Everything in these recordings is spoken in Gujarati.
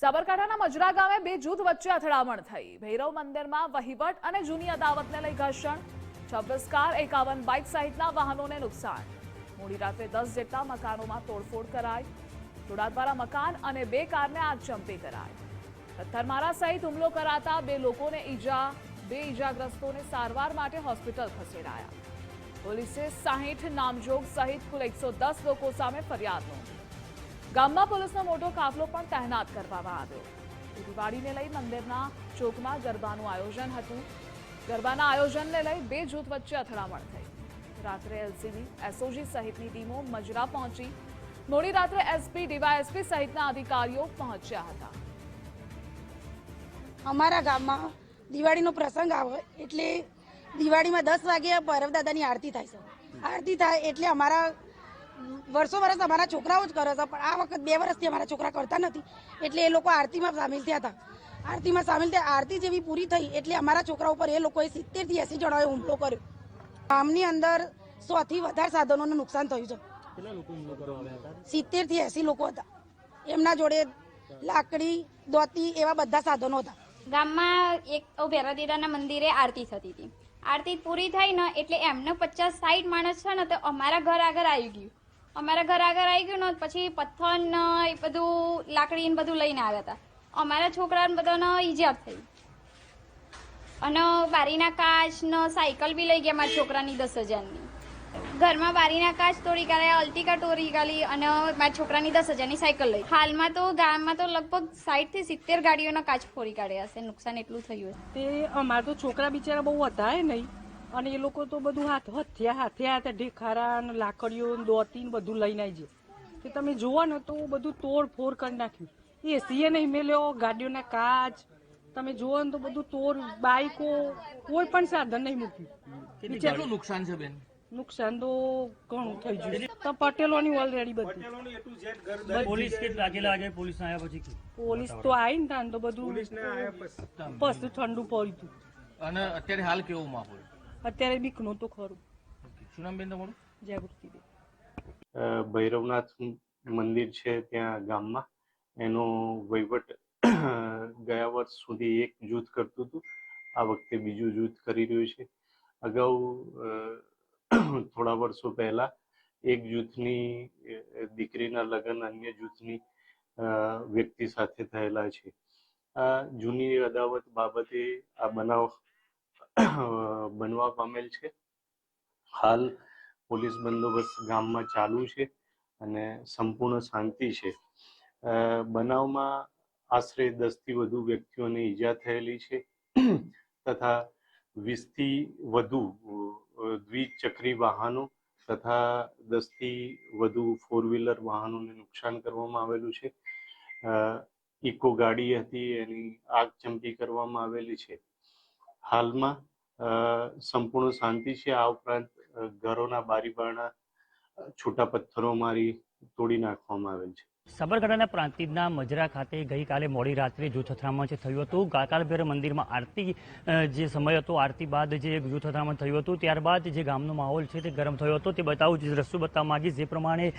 સાબરકાંઠાના મજરા ગામે બે જૂથ વચ્ચે અથડામણ થઈ. ભૈરવ મંદિરમાં વહીવટ અને જૂની અદાવતને લઈ ઘર્ષણ. છવ્વીસ કાર, એકાવન બાઇક સહિતના વાહનોને નુકસાન. મોડી રાત્રે દસ જેટલા મકાનોમાં તોડફોડ કરાઈ. ટોળા દ્વારા મકાન અને બે કારને આગચંપી કરાઈ. પથ્થરમારા સહિત હુમલો કરાતા બે લોકોને ઈજા, બે ઈજાગ્રસ્તોને સારવાર માટે હોસ્પિટલ ખસેડાયા. પોલીસે સાહીઠ નામજોગ સહિત કુલ એકસો લોકો સામે ફરિયાદ નોંધી. ગામમાં પોલીસનો મોટો કાફલો પણ તહેનાત કરવામાં આવ્યો. દિવાળીને લઈ મંદિરના ચોકમાં ગરબાનું આયોજન હતું. ગરબાના આયોજનને લઈ બે જૂથ વચ્ચે અથડામણ થઈ. રાત્રે એલસીબી, એસઓજી સહિતની ટીમો મજરા પહોંચી. મોડી રાત્રે એસપી, ડીવાયએસપી સહિતના અધિકારીઓ પહોંચ્યા હતા. અમારા ગામમાં દિવાળીનો પ્રસંગ આવે એટલે દિવાળીમાં દસ વાગે પરવદાદાની આરતી થાય છે. આરતી થાય એટલે અમારા વર્ષો વર્ષ અમારા છોકરાઓ જ કરે છે પણ આ વખત બે વર્ષથી અમારા છોકરા કરતા નથી. એટલે એ લોકો આરતીમાં સામેલ થયા હતા. આરતીમાં સામેલ થયા આરતી જેવી પૂરી થઈ એટલે અમારા છોકરા ઉપર એ લોકોએ સિત્તેરથી એસી જણાએ હુમલો કર્યો. ગામની અંદર સોથી વધારે સાધનોને નુકસાન થયું છે. સિત્તેરથી એસી લોકો હતા. એમના જોડે લાકડી દોતી એવા બધા સાધનો હતા. ગામમાં એક ભેરાદીરાના મંદિરે આરતી થતી હતી. આરતી પૂરી થઈ ને એટલે એમને પચાસ સાઠ માણસ છે ને તો અમારા ઘર આગળ આવી ગયું. અમારા ઘર આગળ આવી ગયું ને પછી પથ્થર ને એ બધું લાકડી ને બધું લઈને આવ્યા હતા. અમારા છોકરાને બધાને ઈજા થઈ. અને બારીના કાચ ને સાયકલ બી લઈ ગયા મારા છોકરાની દસ હજારની. ઘરમાં બારીના કાચ તોડી કાઢ્યા, અલ્ટિકા તોડી કાઢી અને મારા છોકરાની દસ હજારની સાયકલ લઈ. હાલમાં તો ગામમાં તો લગભગ સાઠથી સિત્તેર ગાડીઓના કાચ ફોડી કાઢ્યા હશે. નુકસાન એટલું થયું તે અમારા તો છોકરા બિચારા બહુ હતા નહીં. અને એ લોકો તો બધું હાથ હથિયા હાથે હાથે ઢેખારા ને લાકડીઓ દોતી ને બધું લઈને આવી કે તમે જુઓ ને તો બધું તોડ ફોડ કરી નાખ્યું. એસીએ નહીં મેલ્યો ગાડીઓના કાચ. તમે જુઓ ને તો બધું તોડ બાઈકો કોઈ પણ સાધન નહીં મૂક્યું. કેટલું નુકસાન છે બેન? નુકસાન તો ઘણું થઈ ગયું તો પટેલોની ઓલરેડી બધી. પોલીસ પોલીસ આવ્યા પછી પોલીસ તો આવી ને તાન તો બધું પછી. ઠંડુ પડ્યું અને અત્યારે હાલ કેવો માહોલ? અત્યારે બીક નહોતું ખરું. શું નામ બેન તમારું? જાગૃતિ દે ભૈરવનાથ મંદિર છે ત્યાં ગામમાં. એનો વહીવટ ગયા વર્ષ સુધી એક જૂથ કરતું હતું. આ વખતે બીજું જૂથ કરી રહ્યું છે. અગાઉ થોડા વર્ષો પહેલા એક જૂથની દીકરીના લગ્ન અન્ય જૂથની અ, વ્યક્તિ સાથે થયેલા છે. આ જૂની અદાવત બાબતે આ બનાવ બનવા પામેલ છે. હાલ પોલીસ બંદોબસ્ત ગામમાં ચાલુ છે અને સંપૂર્ણ શાંતિ છે. બનાવમાં આશરે દસથી વધુ વ્યક્તિઓને ઈજા થયેલી છે તથા વીસથી વધુ દ્વિચક્રી વાહનો તથા દસથી વધુ ફોર વ્હીલર વાહનોને નુકસાન કરવામાં આવેલું છે. ઇકો ગાડી હતી, એની આગ ચમકી કરવામાં આવેલી છે. હાલમાં સંપૂર્ણ શાંતિ છે. આ ઉપરાંત ઘરોના બારી બારણા છૂટા પથ્થરો મારી તોડી નાખવામાં આવેલ છે. સાબરકાંઠાના પ્રાંતિજના મજરા ખાતે ગઈકાલે મોડી રાત્રે જૂથ અથડામણ જે થયું હતું કાકાલભેર મંદિરમાં આરતી જે સમય હતો, આરતી બાદ જે જૂથ અથડામણ થયું હતું, ત્યારબાદ જે ગામનો માહોલ છે તે ગરમ થયો હતો. તે બતાવું, જે રસ્તો બતાવવા માંગીશ જે પ્રમાણે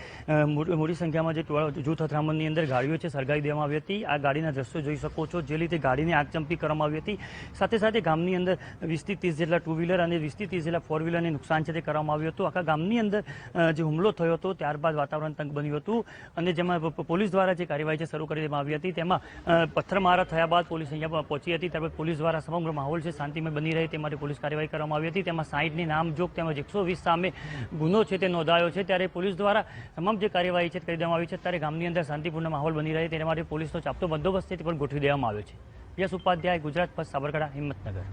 મોટી સંખ્યામાં જે જૂથ અથડામણની અંદર ગાડીઓ છે સળગાવી દેવામાં આવી હતી. આ ગાડીના દ્રશ્યો જોઈ શકો છો, જે રીતે ગાડીને આગચંપી કરવામાં આવી હતી. સાથે સાથે ગામની અંદર વીસથી ત્રીસ જેટલા ટુ વ્હીલર અને વીસથી ત્રીસ જેટલા ફોર વ્હીલરને નુકસાન છે તે કરવામાં આવ્યું હતું. આખા ગામની અંદર જે હુમલો થયો હતો, ત્યારબાદ વાતાવરણ તંગ બન્યું હતું અને જેમાં પોલીસ દ્વારા જે કાર્યવાહી છે શરૂ કરી દેવામાં આવી હતી. તેમાં પથ્થરમારા થયા બાદ પોલીસ અહીંયા પહોંચી હતી. ત્યારબાદ પોલીસ દ્વારા સમગ્ર માહોલ છે શાંતિમય બની રહે તે માટે પોલીસ કાર્યવાહી કરવામાં આવી હતી. તેમાં સાહીઠની નામજોગ તેમજ એકસો વીસ સામે ગુનો છે તે નોંધાયો છે. ત્યારે પોલીસ દ્વારા તમામ જે કાર્યવાહી છે કરી દેવામાં આવી છે. ત્યારે ગામની અંદર શાંતિપૂર્ણ માહોલ બની રહે તેના માટે પોલીસનો ચાપતો બંદોબસ્ત છે તે પણ ગોઠવી દેવામાં આવ્યો છે. યશ ઉપાધ્યાય, ગુજરાત ફર્સ્ટ સાબરકાંઠા, હિંમતનગર.